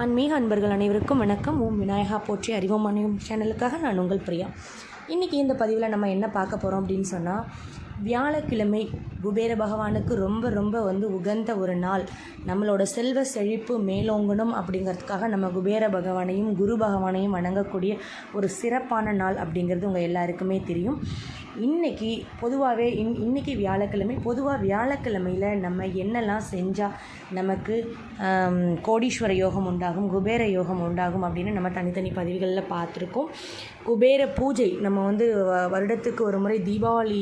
ஆன்மீக அன்பர்கள் அனைவருக்கும் வணக்கம். ஓம் விநாயகா போற்றி அறிவோம் அணியும் சேனலுக்காக நான் உங்கள் பிரியா. இன்றைக்கி இந்த பதிவில் நம்ம என்ன பார்க்க போகிறோம் அப்படின்னு சொன்னால் வியாழக்கிழமை குபேர பகவானுக்கு ரொம்ப ரொம்ப வந்து உகந்த ஒரு நாள். நம்மளோட செல்வ செழிப்பு மேலோங்கணும் அப்படிங்கிறதுக்காக நம்ம குபேர பகவானையும் குரு பகவானையும் வணங்கக்கூடிய ஒரு சிறப்பான நாள் அப்படிங்கிறது உங்கள் எல்லாருக்குமே தெரியும். இன்னைக்கு பொதுவாகவே இன் இன்னைக்கு வியாழக்கிழமை பொதுவாக வியாழக்கிழமையில் நம்ம என்னெல்லாம் செஞ்சால் நமக்கு கோடீஸ்வர யோகம் உண்டாகும் குபேர யோகம் உண்டாகும் அப்படின்னு நம்ம தனித்தனி பதிவுகளில் பார்த்துருக்கோம். குபேர பூஜை நம்ம வந்து வருடத்துக்கு ஒரு முறை தீபாவளி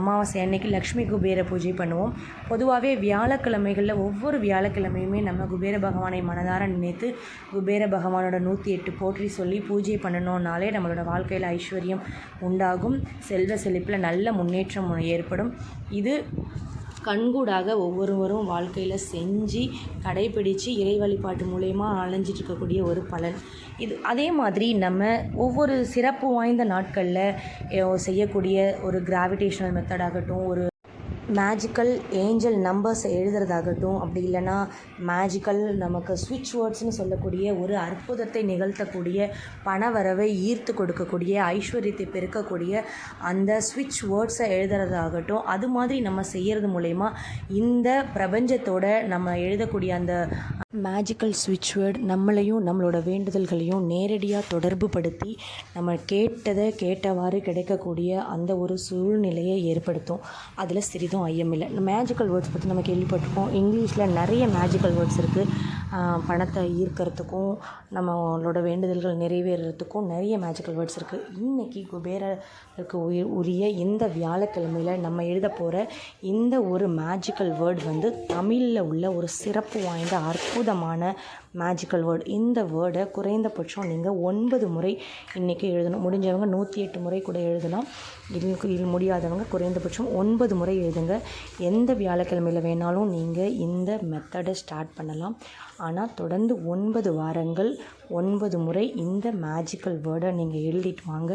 அமாவாசை அன்னைக்கு லக்ஷ்மி குபேர பூஜை பண்ணுவோம். பொதுவாகவே வியாழக்கிழமைகளில் ஒவ்வொரு வியாழக்கிழமையுமே நம்ம குபேர பகவானை மனதார நினைத்து குபேர பகவானோட நூற்றி எட்டு போற்றி சொல்லி பூஜை பண்ணணும்னாலே நம்மளோட வாழ்க்கையில் ஐஸ்வர்யம் உண்டாகும். செல்வ செழிப்பில் நல்ல முன்னேற்றம் ஏற்படும். இது கண்கூடாக ஒவ்வொருவரும் வாழ்க்கையில் செஞ்சு கடைபிடித்து இறை வழிபாட்டு மூலயமா அலைஞ்சிட்டு இருக்கக்கூடிய ஒரு பலன். இது அதே மாதிரி நம்ம ஒவ்வொரு சிறப்பு வாய்ந்த நாட்களில் செய்யக்கூடிய ஒரு கிராவிடேஷனல் மெத்தட் ஆகட்டும் ஒரு மேஜிக்கல் ஏஞ்சல் நம்பர்ஸை எழுதுறதாகட்டும் அப்படி இல்லைன்னா மேஜிக்கல் நமக்கு ஸ்விட்ச் வேர்ட்ஸ்னு சொல்லக்கூடிய ஒரு அற்புதத்தை நிகழ்த்தக்கூடிய பணவரவை ஈர்த்து கொடுக்கக்கூடிய ஐஸ்வர்யத்தை பெருக்கக்கூடிய அந்த ஸ்விட்ச் வேர்ட்ஸை எழுதுறதாகட்டும் அது மாதிரி நம்ம செய்கிறது மூலயமா இந்த பிரபஞ்சத்தோட நம்ம எழுதக்கூடிய அந்த மேஜிக்கல் ஸ்விட்ச் வேர்ட் நம்மளையும் நம்மளோட வேண்டுதல்களையும் நேரடியாக தொடர்பு படுத்தி நம்ம கேட்டதை கேட்டவாறு கிடைக்கக்கூடிய அந்த ஒரு சூழ்நிலையை ஏற்படுத்தும். அதில் சிறிதும் ஐயமில்லை மேஜிக்கல் வேர்ட்ஸ் பற்றி நம்ம கேள்விப்பட்டிருக்கோம். இங்கிலீஷில் நிறைய மேஜிக்கல் வேர்ட்ஸ் இருக்குது பணத்தை ஈர்க்கிறதுக்கும் நம்மளோட வேண்டுதல்கள் நிறைவேறதுக்கும் நிறைய மேஜிக்கல் வேர்ட்ஸ் இருக்குது இன்றைக்கி குபேரருக்கு உய- உரிய இந்த வியாழக்கிழமையில் நம்ம எழுத போகிற இந்த ஒரு மேஜிக்கல் வேர்ட் வந்து தமிழில் உள்ள ஒரு சிறப்பு வாய்ந்த அற்புதமான மேஜிக்கல் வேர்டு இந்த வேர்டை குறைந்தபட்சம் நீங்கள் ஒன்பது முறை இன்றைக்கி எழுதணும். முடிஞ்சவங்க நூற்றி எட்டு முறை கூட எழுதலாம். இதுக்கு இது முடியாதவங்க குறைந்தபட்சம் ஒன்பது முறை எழுதுங்க. எந்த வியாழக்கிழமையில் வேணாலும் நீங்கள் இந்த மெத்தடை ஸ்டார்ட் பண்ணலாம். ஆனால் தொடர்ந்து ஒன்பது வாரங்கள் ஒன்பது முறை இந்த மேஜிக்கல் வேர்டை நீங்கள் எழுதிட்டு வாங்க.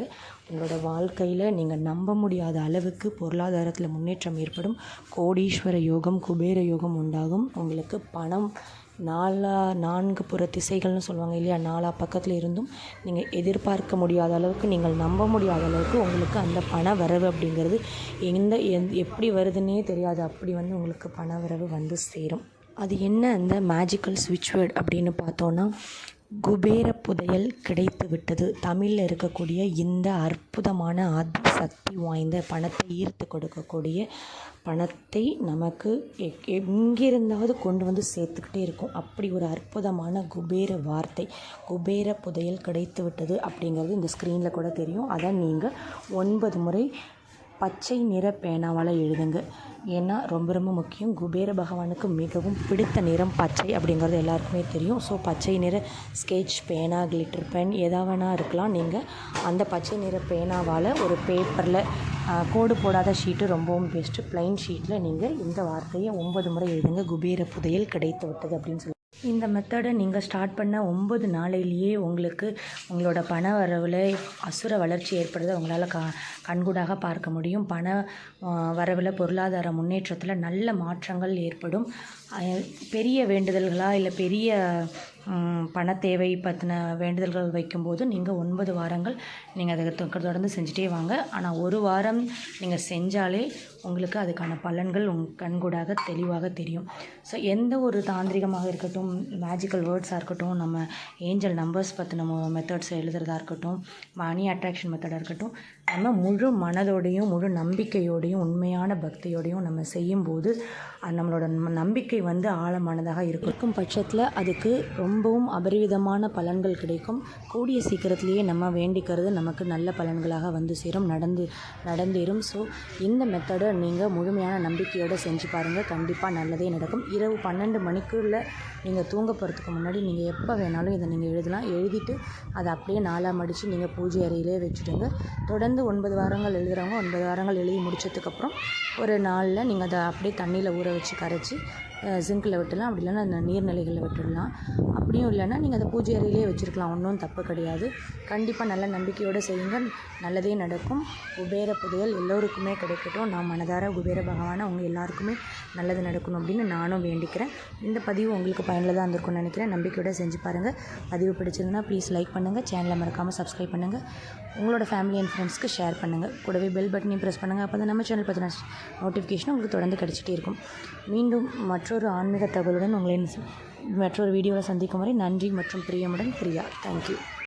உங்களோட வாழ்க்கையில் நீங்கள் நம்ப முடியாத அளவுக்கு பொருளாதாரத்தில் முன்னேற்றம் ஏற்படும். கோடீஸ்வர யோகம் குபேர யோகம் உண்டாகும். உங்களுக்கு பணம் நாலா நான்கு புற திசைகள்னு சொல்லுவாங்க இல்லையா? நாலா பக்கத்தில் இருந்தும் நீங்கள் எதிர்பார்க்க முடியாத அளவுக்கு நீங்கள் நம்ப முடியாத அளவுக்கு உங்களுக்கு அந்த பண வரவு அப்படிங்கிறது எந்த எந் எப்படி வருதுன்னே தெரியாது. அப்படி வந்து உங்களுக்கு பண வரவு வந்து சேரும். அது என்ன அந்த மேஜிக்கல் ஸ்விட்ச் வேர்ட் அப்படின்னு பார்த்தோன்னா குபேர புதையல் கிடைத்து விட்டது. தமிழில் இருக்கக்கூடிய இந்த அற்புதமான அதி சக்தி வாய்ந்த பணத்தை ஈர்த்து கொடுக்கக்கூடிய பணத்தை நமக்கு எங்கிருந்தாவது கொண்டு வந்து சேர்த்துக்கிட்டே இருக்கும். அப்படி ஒரு அற்புதமான குபேர வார்த்தை குபேர புதையல் கிடைத்து விட்டது அப்படிங்கிறது இந்த ஸ்க்ரீனில் கூட தெரியும். அதை நீங்கள் ஒன்பது முறை பச்சை நிற பேனாவால் எழுதுங்க. ஏன்னா ரொம்ப ரொம்ப முக்கியம். குபேர பகவானுக்கு மிகவும் பிடித்த நிறம் பச்சை அப்படிங்கிறது எல்லாருக்குமே தெரியும். ஸோ பச்சை நிற ஸ்கெட்ச் பேனா கிளிட்டர் பென் எதா வேணால் இருக்கலாம். நீங்கள் அந்த பச்சை நிற பேனாவால் ஒரு பேப்பரில் கோடு போடாத ஷீட்டு ரொம்பவும் பெஸ்ட்டு ப்ளைன் ஷீட்டில் நீங்கள் இந்த வார்த்தையை ஒன்பது முறை எழுதுங்க. குபேர புதையல் கிடைத்து விட்டது அப்படின்னு சொல்லி. இந்த மெத்தடை நீங்கள் ஸ்டார்ட் பண்ண ஒம்பது நாளையிலேயே உங்களுக்கு உங்களோட பண வரவில் அசுர வளர்ச்சி ஏற்படுறதை உங்களால் க கண்கூடாக பார்க்க முடியும். பண வரவில் பொருளாதார முன்னேற்றத்தில் நல்ல மாற்றங்கள் ஏற்படும். பெரிய வேண்டுதல்களா இல்லை பெரிய பண தேவை பற்றின வேண்டுதல்கள் வைக்கும்போது நீங்கள் ஒன்பது வாரங்கள் நீங்கள் அதை தொடர்ந்து செஞ்சுட்டே வாங்க. ஆனால் ஒரு வாரம் நீங்கள் செஞ்சாலே உங்களுக்கு அதுக்கான பலன்கள் உங் கண்கூடாக தெளிவாக தெரியும். ஸோ எந்த ஒரு தாந்திரிகமாக இருக்கட்டும் மேஜிக்கல் வேர்ட்ஸாக இருக்கட்டும் நம்ம ஏஞ்சல் நம்பர்ஸ் பற்றின மெத்தட்ஸ் எழுதுறதா இருக்கட்டும் மணி அட்ராக்ஷன் மெத்தடாக இருக்கட்டும் நம்ம முழு மனதோடையும் முழு நம்பிக்கையோடையும் உண்மையான பக்தியோடையும் நம்ம செய்யும்போது நம்மளோட நம்- நம்பிக்கை வந்து ஆழமானதாக இருக்கும் பட்சத்தில் அதுக்கு ரொம்ப ரொம்பவும் அபரிவிதமான பலன்கள் கிடைக்கும். கூடிய சீக்கிரத்திலேயே நம்ம வேண்டிக்கிறது நமக்கு நல்ல பலன்களாக வந்து சேரும் நடந்து நடந்தேறும். ஸோ இந்த மெத்தடை நீங்கள் முழுமையான நம்பிக்கையோடு செஞ்சு பாருங்கள் கண்டிப்பாக நல்லதே நடக்கும். இரவு பன்னெண்டு மணிக்குள்ள நீங்கள் தூங்க போகிறதுக்கு முன்னாடி நீங்கள் எப்போ வேணாலும் இதை நீங்கள் எழுதலாம். எழுதிட்டு அதை அப்படியே நாலாக மடித்து நீங்கள் பூஜை அறையிலே வச்சுடுங்க. தொடர்ந்து ஒன்பது வாரங்கள் எழுதுகிறவங்க ஒன்பது வாரங்கள் எழுதி முடிச்சதுக்கப்புறம் ஒரு நாளில் நீங்கள் அதை அப்படியே தண்ணியில் ஊற வச்சு கரைச்சி சிங்கில் விட்டுடலாம். அப்படி இல்லைன்னா அந்த நீர்நிலைகளில் விட்டுடலாம். அப்படியும் இல்லைன்னா நீங்கள் அதை பூஜை அறையிலே வச்சுருக்கலாம். ஒன்றும் தப்பு கிடையாது. கண்டிப்பாக நல்ல நம்பிக்கையோடு செய்யுங்க. நல்லதே நடக்கும். குபேர புதையல் எல்லோருக்குமே கிடைக்கட்டும். நான் மனதார குபேர பகவானை உங்கள் எல்லாருக்குமே நல்லது நடக்கணும் அப்படின்னு நானும் வேண்டிக்கிறேன். இந்த பதிவு உங்களுக்கு பயனுள்ளதாக இருந்திருக்கும்னு நினைக்கிறேன். நம்பிக்கையோடு செஞ்சு பாருங்கள் பதிவு பிடிச்சிருந்தனா ப்ளீஸ் லைக் பண்ணுங்கள் சேனலை மறக்காமல் சப்ஸ்கிரைப் பண்ணுங்கள் உங்களோட ஃபேமிலி அண்ட் ஃப்ரெண்ட்ஸ்க்கு ஷேர் பண்ணுங்கள் கூடவே பெல் பட்டனையும் ப்ரெஸ் பண்ணுங்கள் அப்போ தான் நம்ம சேனல் பற்றின நோட்டிஃபிகேஷன் உங்களுக்கு தொடர்ந்து கிடச்சிட்டே இருக்கும். மீண்டும் மற்றொரு ஆன்மீக தகவலுடன் உங்களை மற்றொரு வீடியோவில் சந்திக்கும் வரை நன்றி மற்றும் பிரியமுடன் பிரியா. தேங்க்யூ